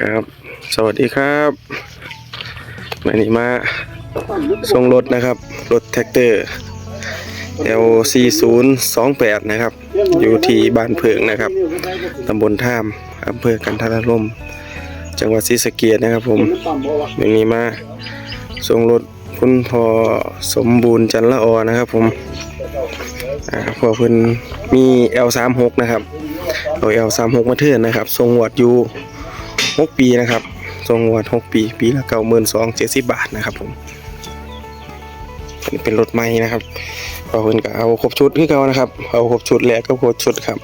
ครับ สวัสดีครับวันนี้มาส่งรถนะครับ รถแท็กเตอร์ L4028 นะครับ อยู่ที่บ้านเพิงนะครับตำบลท่ามอำเภอกันทารลมจังหวัดศรีสะเกษนะครับ ผมวันนี้มาส่งรถคุณพ่อสมบูรณ์จันละออนะครับ ผมอ่าพอเพิ่นมี L36 นะครับเอา L36 มาเทื่อนนะครับส่งหวดอยู่ 6ปีนะครับส่งงวด6ปี ปีละเก้าหมื่นสองเจ็ดสิบบาทนะครับผมเป็นรถใหม่นะครับพอเพิ่นก็เอาครบชุดที่เขานะครับ เอาครบชุดแรกก็ครบชุดครับ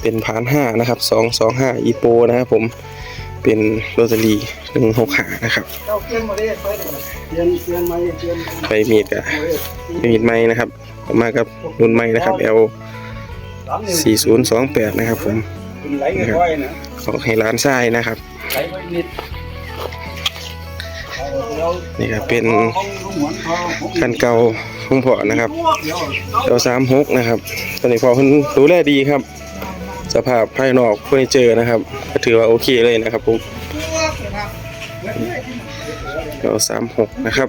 เป็นพานห้านะครับสองสองห้าอีโปนะครับผมเป็นโรตารีหนึ่งหกหานะครับเจ้าเปลี่ยนมาได้ไปเปลี่ยนเปลี่ยนมาเปลี่ยนไปมีดกับมีดใหม่นะครับมากับรุ่นใหม่นะครับ L หลังหนึ่งสี่ศูนย์สองแปดนะครับผม เป็นไหลค่อยๆนะของให้ร้านทรายนะครับ ไหลไปนิดนี่ครับเป็นของหวนทองของคันเก่าของพ่อนะครับเดี๋ยวเจ้าสามหกนะครับ ตอนนี้พอเพิ่นดูแลดีครับ สภาพภายนอกเฟอร์นิเจอร์นะครับ ก็ถือว่าโอเคเลยนะครับผมเจ้าสามหกนะครับ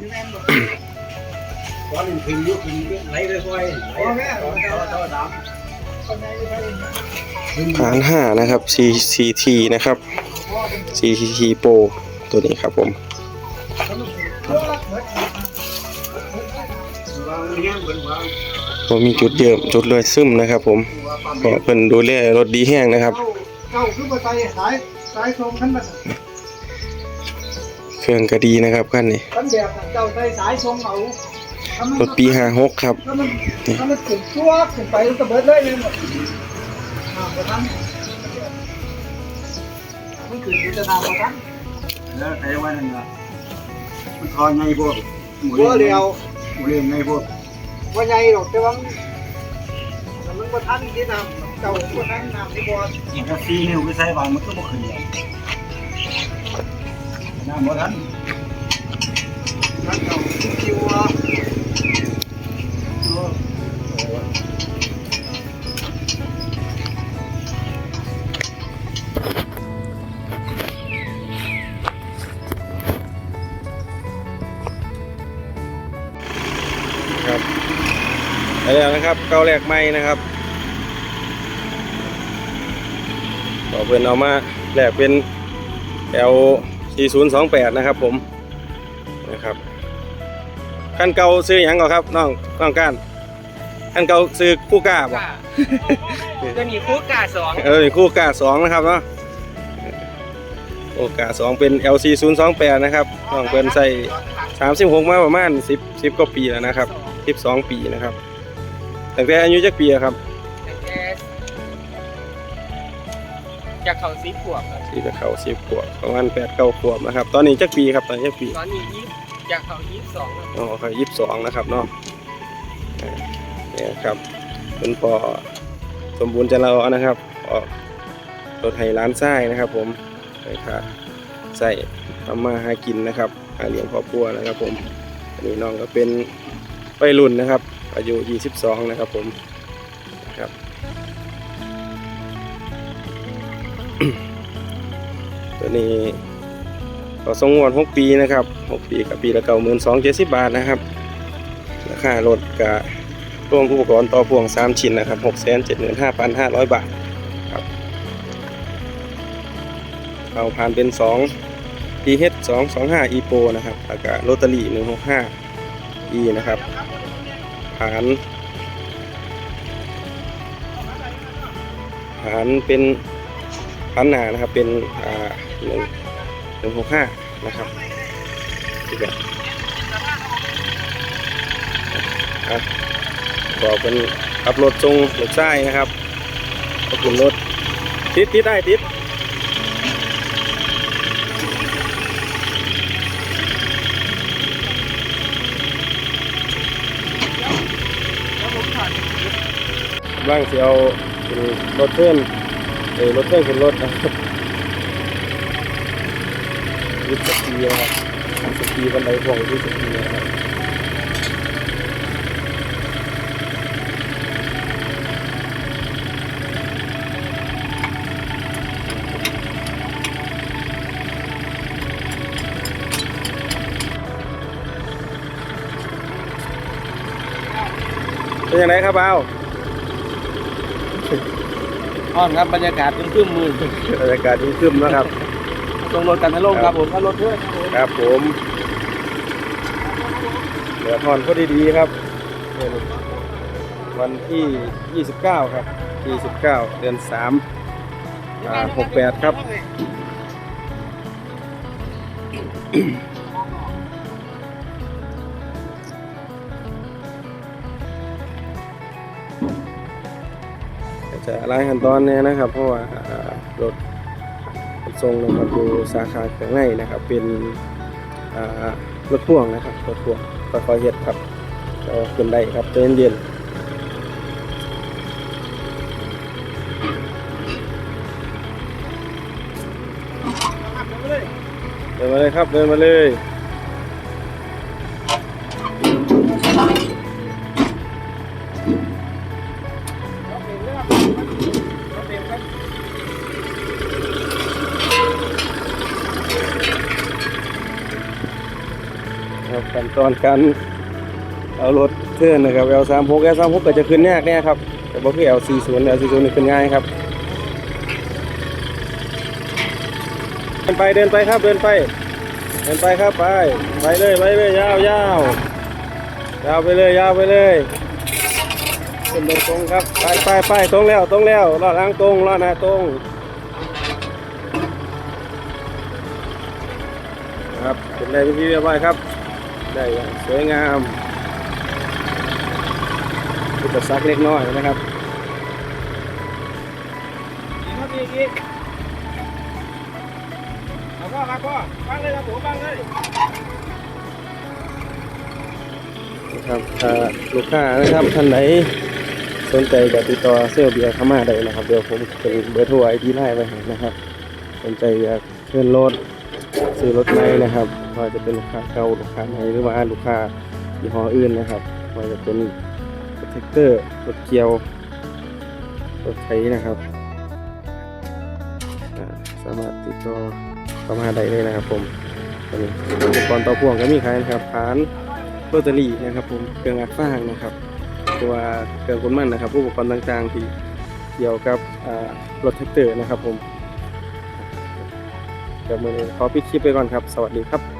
ฐานห้านะครับ CCT นะครับ CCT Pro ตัวนี้ครับผมผมมีจุดเยิมจุดรอยซึมนะครับ ผมก็เป็นดูแลรถดีแห้งนะครับเครื่องก็ดีนะครับขั้นนี้รถปีห้าหกครับนี่ ก็เบิดเลยเลยหมดอ่าบ่ทันมันขึ้นอยู่จะนานบ่ทันแล้วใครว่านั่นล่ะมันทอไงพวกหมูตัวเดียวหมูเลี้ยงไงพวกว่าใหญ่หรอกแต่ว่าแต่มันบ่ทันที่น้ำเจ้าบ่ทันน้ำที่บ่อมันก็ซีนิ้วไปใส่บางมันก็บ่ขึ้นเลยน้ำบ่ทันทันเจ้าคิวอะ นะครับเก้าแรกไม้นะครับต่อเพื่อนเอามาแลกเป็น L 4028 นะครับผมนะครับขั้นเก่าซื้อหยังก่อนครับน้องน้องก้านขั้นเก่าซื้อคู่กล้าบ่จะมีคู่กาสองเออคู่กล้าสองนะครับเนาะโอกาสองเป็น L 4028นะครับน้องเพิ่นใส่36 มาประมาณ 10 10กว่าปีแล้วนะครับ12 ปีนะครับ ตั้งแต่อายุจักปีอะครับจากเขาซีขวบครับที่จะเข้า10ขวบประมาณ8 9ขวบนะครับ ตอนนี้จักปีครับตอนนี้จักปี ตอนนี้ยี่สิบจากเขายี่สิบสองครับอ๋อเขา22นะครับเนาะเออเนี่ยครับคุณพ่อสมบูรณ์จันทร์ละออนะครับออกรถไถร้านไส้นะครับ ผมไปค่ะใส่ทำมาหากินนะครับหาเลี้ยงครอบครัวนะครับ ผมอันนี้น้องก็เป็นวัยรุ่นนะครับ อายุ 22 นะครับผมครับตัวนี้ก็ทรงวด6ปีนะครับ 6 ปีกับปีละเก่าหมื่นสองเจ็ดสิบบาทนะครับ ราคารถกับรวมอุปกรณ์ต่อพ่วง 3 ชิ้นนะครับ6 7 5 5 0 0บาทครับเอาผ่านเป็น2 PH 2 2 5 EPO นะครับแล้วก็โรตารี่165 E นะครับ ฐานฐานเป็นฐานหนานะครับ เป็นอ่าหนึ่งหนึ่งหกห้านะครับที่แบบอะบอกเป็นขับรถทรงรถไส้นะครับขอบคุณรถติดติดได้ติด บ้างเสียวรถเพื่อนเออรถเพื่อนขึ้นรถนะยึดสกีนครับสกีบันไปห่วงที่สกีนครับเป็นยังไงครับเอา อ่อนครับบรรยากาศคึมๆมืดบรรยากาศดีขึ้นนะครับ ตรงรถกันทะลงครับผมถ้ารถเพื่อนครับผมครับผมเหลือทอนพอดีๆครับเนี่ยวันที่ 29 ครับ 29 เดือน3อ่า68 ครับ จะรายขั้นตอนเนี่ยนะครับ เพราะว่ารถขนส่งนะครับอยู่สาขาเครื่องในนะครับ เป็นรถพ่วงนะครับรถพ่วงค่อยๆเฮ็ดครับก็ขึ้นได้ครับใจเย็นเดินมาเลยครับเดินมาเลย ตอนการเอารถเทื่อนนะครับ L36 L36 ก็จะขึ้นยากแน่ครับ แต่บ่คือ L40 L40 นี่ขึ้นง่ายครับ เดินไปเดินไปครับเดินไป เดินไปครับไป ไปเลยไปเลยยาวยาวยาวไปเลยยาวไปเลยขึ้นตรงตรงครับไปไปไปตรงแล้วตรงแล้วลอดล้างตรงลอดหน้าตรงครับเป็นได้เป็นที่เรียบร้อยครับ ได้อย่างสวยงามอุปสรรคเล็กน้อยนะครับครับพี่อีกเอาพ่อครับพ่อฟังเลยครับผมฟังเลยนะครับถ้าลูกค้านะครับท่านไหนสนใจจะติดต่อเซลลเบียร์เข้ามาได้นะครับ เดี๋ยวผมเป็นเบอร์โทรไอดีไลน์ไว้ให้นะครับ สนใจอยากเชิญรถซื้อรถไหมนะครับ ว่าจะเป็นลูกค้าเก่าลูกค้าใหม่หรือว่าลูกค้ายี่ห้ออื่นนะครับว่าจะเป็นรถแท็กเตอร์รถเกียวรถไถนะครับสามารถติดต่อเข้ามาได้เลยนะครับ ผมตอนนี้อุปกรณ์ต่อพ่วงก็มีขายนะครับฐานโรตารี่นะครับผมเครื่องอัดฟางนะครับตัวเครื่องกลมันนะครับอุปกรณ์ต่างๆ ที่เกี่ยวกับรถแท็กเตอร์นะครับผมเดี๋ยวมือขอปิดคลิปไปก่อนครับ สวัสดีครับ